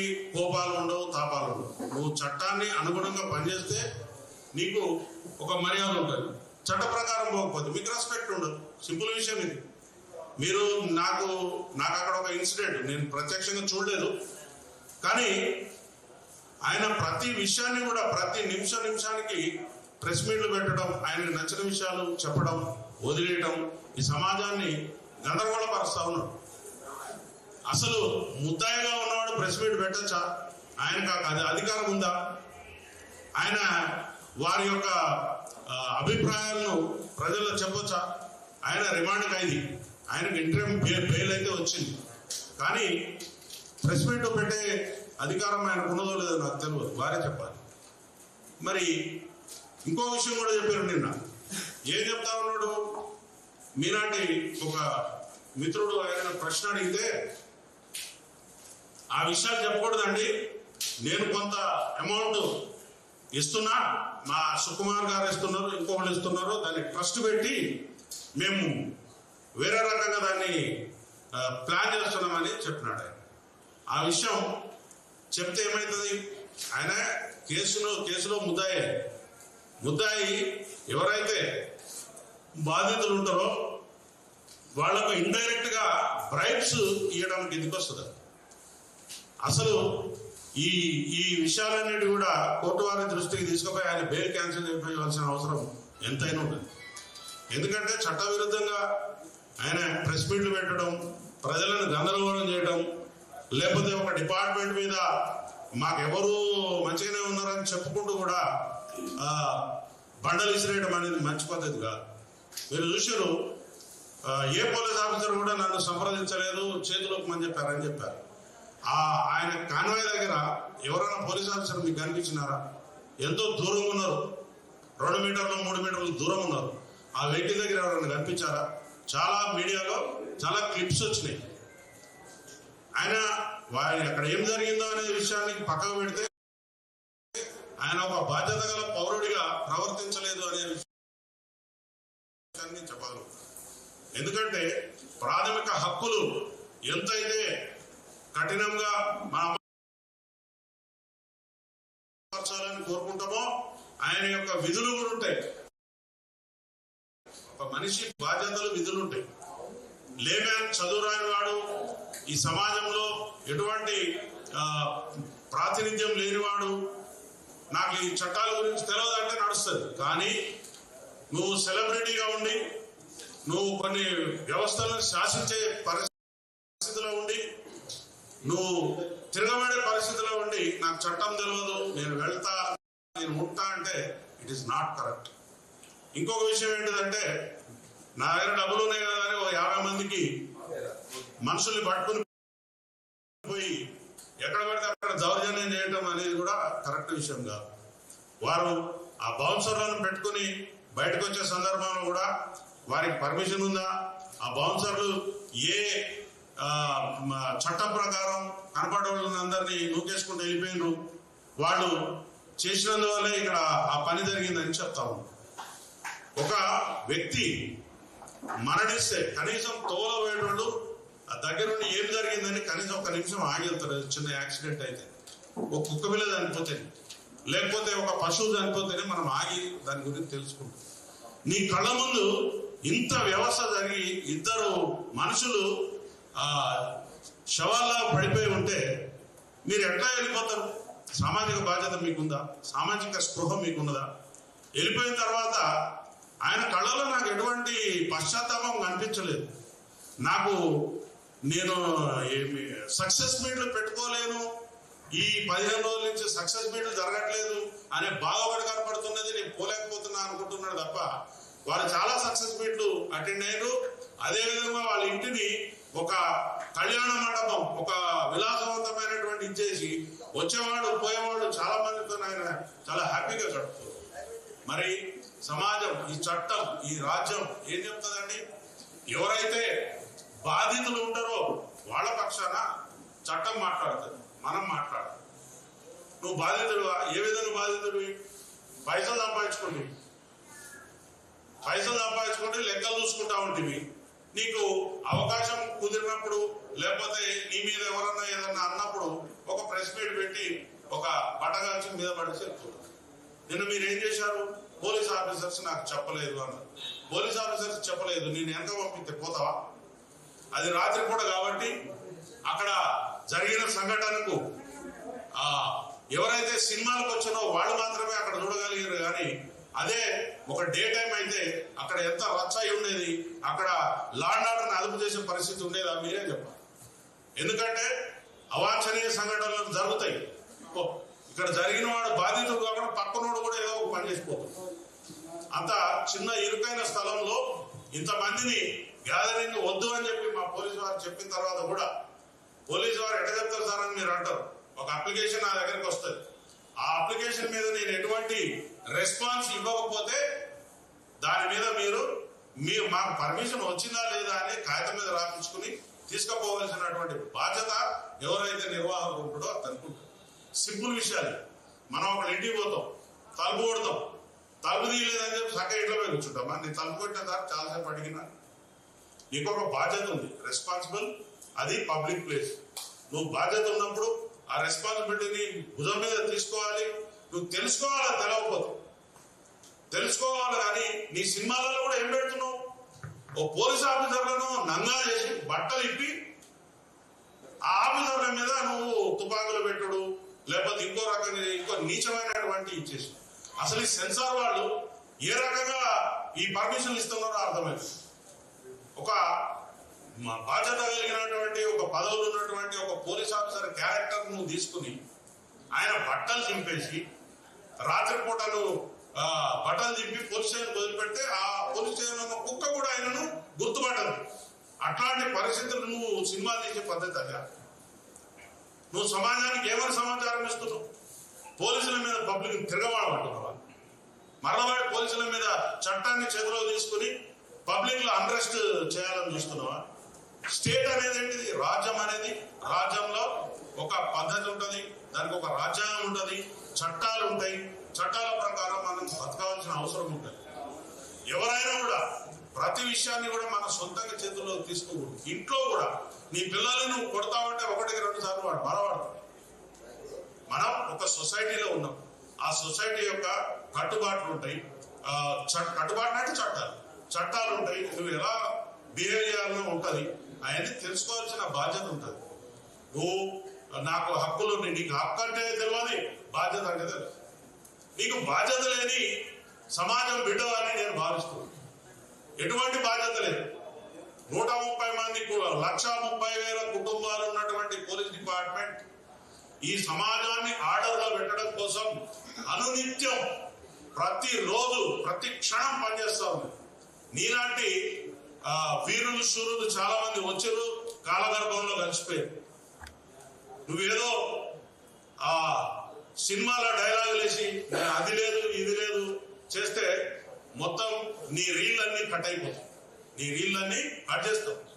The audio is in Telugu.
ఎవరికి కోపాలు ఉండవు తాపాలు ఉండవు. నువ్వు చట్టాన్ని అనుగుణంగా పనిచేస్తే నీకు ఒక మర్యాద ఉంటుంది. చట్ట ప్రకారం పోకపోతే మీకు రెస్పెక్ట్ ఉండదు. సింపుల్ విషయం ఇది. మీరు నాకు నాకు అక్కడ ఒక ఇన్సిడెంట్ నేను ప్రత్యక్షంగా చూడలేదు. కానీ ఆయన ప్రతి విషయాన్ని కూడా ప్రతి నిమిష నిమిషానికి ప్రెస్ మీట్లు పెట్టడం ఆయనకు నచ్చిన విషయాలు చెప్పడం వదిలేయడం ఈ సమాజాన్ని గందరగోళపరుస్తా ఉన్నాడు. అసలు ముద్దాయిగా ఉన్నవాడు ప్రెస్ మీట్ పెట్టచ్చా? ఆయనకు అది అధికారం ఉందా? ఆయన వారి యొక్క అభిప్రాయాలను ప్రజల్లో చెప్పొచ్చా? ఆయన రిమాండ్ ఖైదీ ఆయనకు ఇంటర్వ్యూ బెయిల్ అయితే వచ్చింది. కానీ ప్రెస్ మీట్ పెట్టే అధికారం ఆయనకు ఉన్నదో లేదో నాకు తెలియదు వారే చెప్పాలి. మరి ఇంకో విషయం కూడా చెప్పారు నిన్న. ఏం చెప్తా ఉన్నాడు? మీలాంటి ఒక మిత్రుడు ఆయన ప్రశ్న అడిగితే ఆ విషయాలు చెప్పకూడదండి. నేను కొంత అమౌంట్ ఇస్తున్నా. మా సుకుమార్ గారు ఇస్తున్నారు ఇంకొకళ్ళు ఇస్తున్నారు. దాన్ని ట్రస్ట్ పెట్టి మేము వేరే రకంగా దాన్ని ప్లాన్ చేస్తున్నామని చెప్పినాడు ఆయన. ఆ విషయం చెప్తే ఏమవుతుంది ఆయన కేసులో కేసులో ముద్దాయి. ముద్దాయి ఎవరైతే బాధితులు ఉంటారో వాళ్ళకు ఇండైరెక్ట్గా బ్రైబ్స్ ఇవ్వడానికి ఎందుకు వస్తుంది? అసలు ఈ ఈ విషయాలన్నిటి కూడా కోర్టు వారి దృష్టికి తీసుకుపోయి ఆయన బెయిల్ క్యాన్సిల్ చేయవలసిన అవసరం ఎంతైనా ఉంటుంది. ఎందుకంటే చట్టవిరుద్ధంగా ఆయన ప్రెస్ మీట్లు పెట్టడం ప్రజలను గందరగోళం చేయడం లేకపోతే ఒక డిపార్ట్మెంట్ మీద మాకెవరు మంచిగానే ఉన్నారని చెప్పుకుంటూ కూడా బండలు ఇసిరేయడం అనేది మంచి పద్ధతి కాదు. మీరు చూశారు ఏ పోలీస్ ఆఫీసర్ కూడా నన్ను సంప్రదించలేదు చేతిలోకి మని చెప్పారని చెప్పారు. ఆ ఆయన కాన్వాయ్ దగ్గర ఎవరైనా పోలీస్ ఆఫీసర్ మీకు కనిపించినారా? ఎంతో దూరం ఉన్నారు. రెండు మీటర్లు మూడు మీటర్లు దూరం ఉన్నారు. ఆ వెహికల్ దగ్గర ఎవరైనా కనిపించారా? చాలా మీడియాలో చాలా క్లిప్స్ వచ్చినాయి. ఆయన వారి అక్కడ ఏం జరిగిందో అనే విషయాన్ని పక్కకు పెడితే ఆయన ఒక బాధ్యత గల పౌరుడిగా ప్రవర్తించలేదు అనే విషయాన్ని చెప్పాలి ఎందుకంటే ప్రాథమిక హక్కులు ఎంతైతే కఠినంగా మా అమర్చాలని కోరుకుంటామో ఆయన యొక్క విధులు కూడా ఉంటాయి. ఒక మనిషి బాధ్యతలు విధులు ఉంటాయి. లేమ్యాన్ చదువురాని వాడు ఈ సమాజంలో ఎటువంటి ఆ, ప్రాతినిధ్యం లేనివాడు నాకు ఈ చట్టాల గురించి తెలియదు అంటే నడుస్తుంది. కానీ నువ్వు సెలబ్రిటీగా ఉండి నువ్వు కొన్ని వ్యవస్థలను శాసించే పరిస్థితి నువ్వు తిరగబడే పరిస్థితిలో ఉండి నాకు చట్టం తెలియదు నేను వెళ్తా నేను ఉంటా అంటే ఇట్ ఈస్ నాట్ కరెక్ట్ ఇంకొక విషయం ఏంటిదంటే నా దగ్గర డబ్బులు ఉన్నాయి కదా అని ఓ యాభై మందికి మనుషుల్ని పట్టుకుని పోయి ఎక్కడ పడితే అక్కడ దౌర్జన్యం చేయటం అనేది కూడా కరెక్ట్ విషయం కాదు. వారు ఆ బౌన్సర్లను పెట్టుకుని బయటకు వచ్చే సందర్భంలో కూడా వారికి పర్మిషన్ ఉందా? ఆ బౌన్సర్లు ఏ చట్టం ప్రకారం కనపడే అందరినీ నూకేసుకుంటూ వెళ్ళిపోయినారు. వాళ్ళు చేసినందువల్లే ఇక్కడ ఆ పని జరిగిందని చెప్తాము ఒక వ్యక్తి మరణిస్తే కనీసం తోల వేయడం ఆ దగ్గర నుండి ఏం జరిగిందని కనీసం ఒక నిమిషం ఆగి చిన్న యాక్సిడెంట్ అయితే. ఒక కుక్క పిల్ల చనిపోతే లేకపోతే ఒక పశువు చనిపోతేనే మనం ఆగి దాని గురించి తెలుసుకుంటాం. నీ కళ్ళ ముందు ఇంత వ్యవస్థ జరిగి ఇద్దరు మనుషులు ఆ శవాల్లా పడిపోయి ఉంటే మీరు ఎట్లా వెళ్ళిపోతారు? సామాజిక బాధ్యత మీకుందా? సామాజిక స్పృహ మీకున్నదా వెళ్ళిపోయిన తర్వాత ఆయన కళలో నాకు ఎటువంటి పశ్చాత్తాపం కనిపించలేదు. నాకు నేను ఏమి సక్సెస్ మీట్లు పెట్టుకోలేను. ఈ పదిహేను రోజుల నుంచి సక్సెస్ మీట్లు జరగట్లేదు అనే బాధపడి కనపడుతున్నది నేను పోలేకపోతున్నా అనుకుంటున్నాడు తప్ప వారు చాలా సక్సెస్ మీట్లు అటెండ్ అయ్యారు అదేవిధంగా వాళ్ళ ఇంటిని ఒక కళ్యాణ మండపం ఒక విలాసవంతమైనటువంటి ఇచ్చేసి వచ్చేవాడు పోయేవాడు చాలా మందితో ఆయన చాలా హ్యాపీగా గడుపుతారు. మరి సమాజం ఈ చట్టం ఈ రాజ్యం ఏం చెప్తుందండి? ఎవరైతే బాధితులు ఉంటారో వాళ్ళ పక్షాన చట్టం మాట్లాడుతుంది మనం మాట్లాడదు నువ్వు బాధితుడువా? ఏ విధంగా బాధితుడివి? పైసలు సంపాదించుకుంటు పైసలు సంపాదించుకుంటే లెక్కలు చూసుకుంటా ఉంటుంది నీకు అవకాశం కుదిరినప్పుడు లేకపోతే నీ మీద ఎవరన్నా ఏదన్నా అన్నప్పుడు ఒక ప్రెస్ మీట్ పెట్టి ఒక బటగాల్చి మీద పడి చెప్తున్నారు నిన్న మీరు ఏం చేశారు? పోలీస్ ఆఫీసర్స్ నాకు చెప్పలేదు అన్నారు పోలీస్ ఆఫీసర్స్ చెప్పలేదు. నేను ఎంత పంపిస్తే పోతావా? అది రాత్రి పూట కాబట్టి అక్కడ జరిగిన సంఘటనకు ఆ ఎవరైతే సినిమాలకు వచ్చినో వాళ్ళు మాత్రమే అక్కడ చూడగలిగారు కానీ అదే ఒక డే టైం అయితే అక్కడ ఎంత రచ్చ అయి ఉండేది అక్కడ లాండ్ ఆర్డర్ని అదుపు చేసే పరిస్థితి ఉండేదా మీరే చెప్పాలి. ఎందుకంటే అవాంఛనీయ సంఘటనలు జరుగుతాయి. ఇక్కడ జరిగిన వాడు బాధితుడు కాకుండా పక్కనోడు కూడా ఏదో ఒక పని చేసిపోతుంది అంత చిన్న ఇరుకైన స్థలంలో ఇంతమందిని గ్యాదరింగ్ వద్దు అని చెప్పి మా పోలీసు వారు చెప్పిన తర్వాత కూడా పోలీసు వారు ఎట్ట చెప్తారు సార్ అని మీరు అంటారు. ఒక అప్లికేషన్ నా దగ్గరికి వస్తుంది. ఆ అప్లికేషన్ మీద నేను ఎటువంటి రెస్పాన్స్ ఇవ్వకపోతే దాని మీద మీరు మీరు మాకు పర్మిషన్ వచ్చిందా లేదా అని కాగితం మీద రాపించుకుని తీసుకుపోవలసినటువంటి బాధ్యత ఎవరైతే నిర్వాహకుడు ఉంటాడో అతనికి ఉంటుంది సింపుల్ విషయాలు. మనం ఒకళ్ళు ఇంటికి పోతాం తలుపు కొడతాం. తలుపు తీయలేదని చెప్పి సక్క ఇంట్లో పోయి కూర్చుంటాం. నేను తలుపు కొట్టిన తర్వాత చాలాసేపు అడిగినా? నీకు ఒక బాధ్యత ఉంది. రెస్పాన్సిబుల్ అది పబ్లిక్ ప్లేస్ నువ్వు బాధ్యత ఉన్నప్పుడు ఆ రెస్పాన్సిబిలిటీని భుజం మీద తీసుకోవాలి. నువ్వు తెలుసుకోవాలా తెలవకపోతే? తెలుసుకోవాలి కానీ నీ సినిమాలలో కూడా ఏం పెడుతున్నావు? ఓ పోలీస్ ఆఫీసర్లను నంగా చేసి బట్టలు ఇప్పి ఆ ఆఫీసర్ల మీద నువ్వు తుపాకులు పెట్టుడు లేకపోతే ఇంకో రకంగా ఇంకో నీచమైనటువంటి ఇచ్చేసి. అసలు ఈ సెన్సార్ వాళ్ళు ఏ రకంగా ఈ పర్మిషన్ ఇస్తున్నారో అర్థమైంది. ఒక బాధ్యత కలిగినటువంటి ఒక పదవులు ఉన్నటువంటి ఒక పోలీస్ ఆఫీసర్ క్యారెక్టర్ నువ్వు తీసుకుని ఆయన బట్టలు చింపేసి రాత్రిపూటలు బట్టలు చింపి పోలీస్ స్టేషన్ వదిలిపెడితే ఆ పోలీస్ స్టేషన్ ఉన్న కుక్క కూడా ఆయనను గుర్తుపట్టదు. అట్లాంటి పరిస్థితులు నువ్వు సినిమా తీసే పద్ధతి అదా నువ్వు సమాజానికి ఏమైనా సమాచారం ఇస్తున్నావు? పోలీసుల మీద పబ్లిక్ తిరగవాడమంటున్నావా మరలవాడి పోలీసుల మీద చట్టాన్ని చేతిలో తీసుకుని పబ్లిక్లో అన్రెస్ట్ చేయాలని చూస్తున్నావా? స్టేట్ అనేది ఏంటిది? రాజ్యం అనేది. రాజ్యంలో ఒక పద్ధతి ఉంటుంది. దానికి ఒక రాజ్యాంగం ఉంటుంది. చట్టాలు ఉంటాయి. చట్టాల ప్రకారం మనం బతకాల్సిన అవసరం ఉంటుంది. ఎవరైనా కూడా ప్రతి విషయాన్ని కూడా మన సొంతంగా చేతుల్లో తీసుకోకూడదు ఇంట్లో కూడా నీ పిల్లల్ని నువ్వు కొడతావంటే ఒకటికి రెండు సార్లు వాడు మరవాడు. మనం ఒక సొసైటీలో ఉన్నాం. ఆ సొసైటీ యొక్క కట్టుబాట్లు ఉంటాయి. ఆ, కట్టుబాట్లు అంటే చట్టాలు. చట్టాలు ఉంటాయి. నువ్వు ఎలా బిహేవ్ చేయాలో ఉంటుంది. అవన్నీ తెలుసుకోవాల్సిన బాధ్యత ఉంటుంది. నువ్వు నాకు హక్కులు ఉన్నాయి. నీకు హక్కు అంటే తెలియదు. బాధ్యత అంటే తెలియదు. నీకు బాధ్యత లేని సమాజం బిడ్డ అని నేను భావిస్తున్నాను. ఎటువంటి బాధ్యత లేదు. నూట ముప్పై మంది లక్ష ముప్పై వేల కుటుంబాలు ఉన్నటువంటి పోలీస్ డిపార్ట్మెంట్ ఈ సమాజాన్ని ఆర్డర్లో పెట్టడం కోసం అనునిత్యం ప్రతి రోజు ప్రతి క్షణం పనిచేస్తా ఉంది. నీలాంటి వీరులు శూరులు చాలా మంది వచ్చారు కాలగర్భంలో కలిసిపోయారు. నువ్వేదో ఆ సినిమాలో డైలాగులు వేసి అది లేదు ఇది లేదు చేస్తే మొత్తం నీ రీళ్ళన్నీ కట్ అయిపోతాయి. నీ రీళ్ళన్నీ కట్ చేస్తావు.